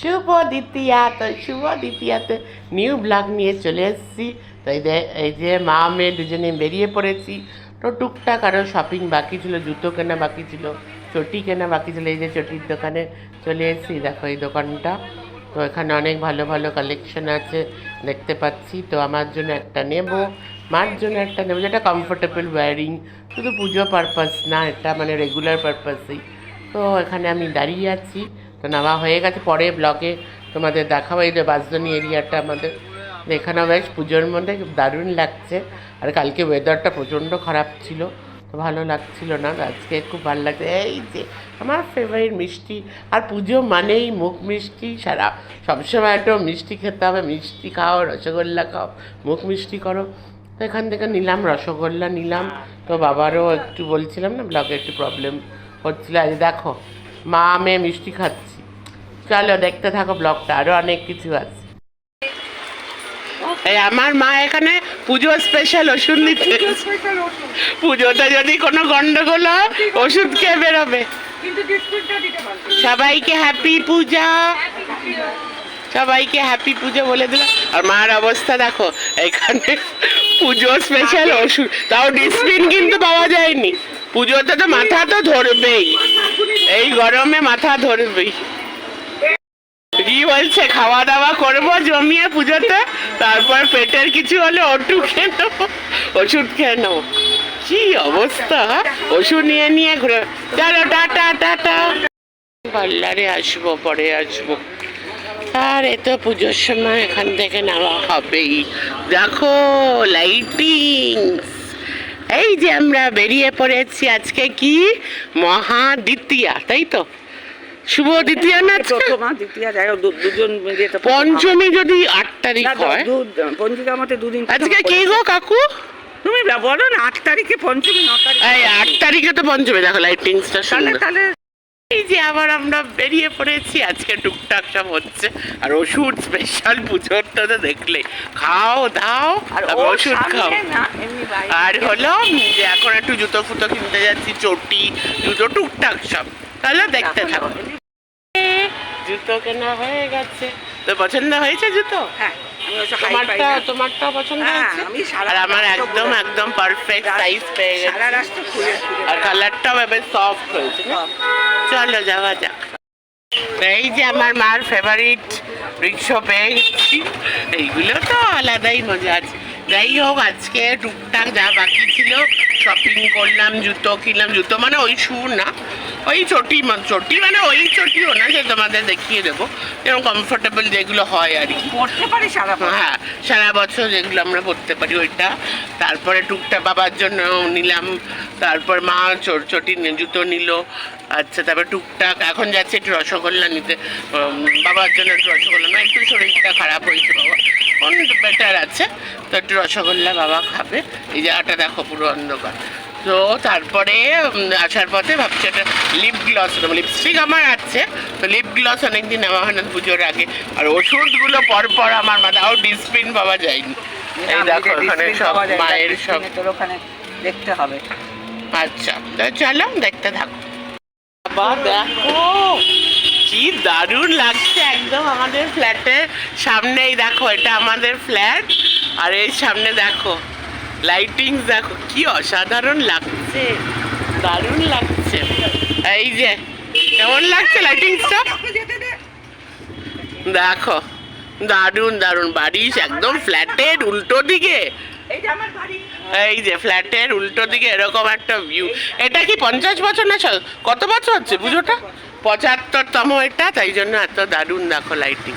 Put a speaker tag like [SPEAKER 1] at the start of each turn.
[SPEAKER 1] শুভ দ্বিতীয়া তো শুভ দ্বিতীয়াতে new blog নিয়ে চলে এসেছি তো এই যে এই যে মা মেয়ে দুজনে বেরিয়ে পড়েছি। তো টুকটাক আরও শপিং বাকি ছিল, জুতো কেনা বাকি ছিল, চটি কেনা বাকি ছিল, এই যে চটির দোকানে চলে এসেছি। দেখো এই দোকানটা। তো এখানে অনেক ভালো ভালো কালেকশন আছে, দেখতে পাচ্ছি। তো আমার জন্য একটা নেব, মার জন্য একটা নেব। যেটা কমফোর্টেবল ওয়ারিং শুধু পুজো পারপাস না, এটা মানে রেগুলার পারপাসেই তো এখানে আমি দাঁড়িয়ে আছি। তো নেওয়া হয়ে গেছে, পরে ব্লগে তোমাদের দেখাবো। এই যে বাসদনি এরিয়াটা আমাদের। এখানেও বেশ পুজোর মধ্যে দারুণ লাগছে। আর কালকে ওয়েদারটা প্রচণ্ড খারাপ ছিল, তো ভালো লাগছিল না। আজকে খুব ভালো লাগছে। এই যে আমার ফেভারিট মিষ্টি। আর পুজো মানেই মুখ মিষ্টি সারা। সবসময় একটু মিষ্টি খেতে হবে, মিষ্টি খাও, রসগোল্লা খাও, মুখ মিষ্টি করো। তো এখান থেকে নিলাম, রসগোল্লা নিলাম। তো বাবারও একটু বলছিলাম না, ব্লগে একটু প্রবলেম হচ্ছিল। আজ দেখো, মা মেয়ে মিষ্টি খাচ্ছি। চলো দেখতে থাকো ব্লগটা আরও অনেক কিছু আছে। এই আমার মা এখানে পুজো স্পেশাল ওষুধ নিচ্ছে পুজোতে যদি কোনো গন্ডগোল হয় ওষুধ খেয়ে বেরোবে। সবাইকে হ্যাপি পূজা। সবাইকে হ্যাপি পুজো বলে দিল আর মার অবস্থা দেখো এখানে পুজো স্পেশাল ওষুধ। তাও ডিসপিন কিন্তু পাওয়া যায়নি। পুজোতে তো মাথা তো ধরবেই। এই গরমে মাথা ধরবেই। কি বলছে খাওয়া দাওয়া করব, জমিয়ে পুজোতে, তারপর পেটের কিছু হলে ওটু খেয়ে নেব, ওষুধ খেয়ে নেব। কি অবস্থা? ওষুধ নিয়ে নিয়ে ঘুরে, চলো, টাটা টাটা। পার্লারে আসব, পরে আসব। আর এ তো পুজোর সময় এখান থেকে নেওয়া হবেই। দেখো লাইটিং এই যে আমরা বেরিয়ে পড়েছি আজকে কি? মহা দ্বিতীয়া তাই তো? শুভ দ্বিতীয়া না
[SPEAKER 2] প্রথমা দ্বিতীয় দুজন।
[SPEAKER 1] পঞ্চমী যদি আট তারিখ হয়?
[SPEAKER 2] পঞ্জিকা মতে দুদিন
[SPEAKER 1] আজকে কি গো কাকু?
[SPEAKER 2] তুমি বলো না আট তারিখে পঞ্চমী ন তারিখে
[SPEAKER 1] আট তারিখে তো পঞ্চমী দেখো লাইটিংসটা
[SPEAKER 2] তাহলে তাহলে
[SPEAKER 1] এই যে আবার আমরা বেরিয়ে পড়েছি আজকে টুকটাক সব হচ্ছে। আর ওষুধ স্পেশাল পুজোর তো দেখলে। খাও দাও
[SPEAKER 2] আর
[SPEAKER 1] ওষুধ খাও। আর হলো যে এখন একটু জুতো ফুতো কিনতে যাচ্ছি চটি জুতো টুকটাক সব। তাহলে দেখতে থাকো। জুতো কেনা হয়ে গেছে। তো পছন্দ হয়েছে জুতো?
[SPEAKER 2] হ্যাঁ।
[SPEAKER 1] তোমারটা তোমারটা পছন্দ
[SPEAKER 2] হ্যাঁ,
[SPEAKER 1] হয়েছে? আর আমার একদম একদম পারফেক্ট সাইজ পেয়ে গেছে।
[SPEAKER 2] সারা রাস্তা খুলে খুলে
[SPEAKER 1] আর কালারটাও বেশ সফট হয়েছে। চলো যাওয়া যাক। এই যে আমার মার ফেভারিট রিক্সা পেয়ে গেছি। এইগুলো তো আলাদাই মজা আছে। যাই হোক আজকে টুকটাক যা বাকি ছিল শপিং করলাম জুতো কিনলাম জুতো মানে ওই শু না ওই চটি চটি মানে ওই চটিও না সে তোমাদের দেখিয়ে দেবো। যেরকম কমফোর্টেবল যেগুলো হয় আর কি।
[SPEAKER 2] পড়তে পারি সারা বছর।
[SPEAKER 1] হ্যাঁ সারা বছর যেগুলো আমরা পড়তে পারি ওইটা। তারপরে টুকটা বাবার জন্য নিলাম তারপর মা চোর চটি জুতো নিল। আচ্ছা তারপর টুকটাক এখন যাচ্ছে একটু রসগোল্লা নিতে। বাবার জন্য একটু রসগোল্লা না একটু শরীরটা খারাপ হয়েছে বেটার আছে তো একটু রসগোল্লা বাবা খাবে। এই জায়গাটা দেখো পুরো অন্ধকার। তো তারপরে আসার পথে ভাবছি একটা লিপ গ্লস নেব। লিপস্টিক আমার আছে তো লিপ গ্লস অনেকদিন নেওয়া হয় না পুজোর আগে। আর ওষুধগুলো পর পর আমার মাথাও ডিসপিন পাওয়া যায়নি। এই দেখো
[SPEAKER 2] ওখানে
[SPEAKER 1] সব মায়ের সব।
[SPEAKER 2] তোর ওখানে দেখতে হবে।
[SPEAKER 1] আচ্ছা চলো দেখতে থাকো। বাবা দেখো। কি দারুণ লাগছে একদম আমাদের ফ্ল্যাটের সামনেই দেখো, এটা আমাদের ফ্ল্যাট। আর এই সামনে দেখো লাইটিং দেখো, কি অসাধারণ লাগছে। দারুণ লাগছে। এই যে, কেমন লাগছে লাইটিংসটা দেখো, দারুণ দারুণ। বাড়ি একদম ফ্ল্যাটের উল্টো দিকে।
[SPEAKER 2] এই যে,
[SPEAKER 1] ফ্ল্যাটের উল্টো দিকে এরকম একটা ভিউ এটা কি পঞ্চাশ বছর না কত বছর হচ্ছে পুজোটা? পঁচাত্তরতম এটা তাই জন্য এত দারুণ দেখো লাইটিং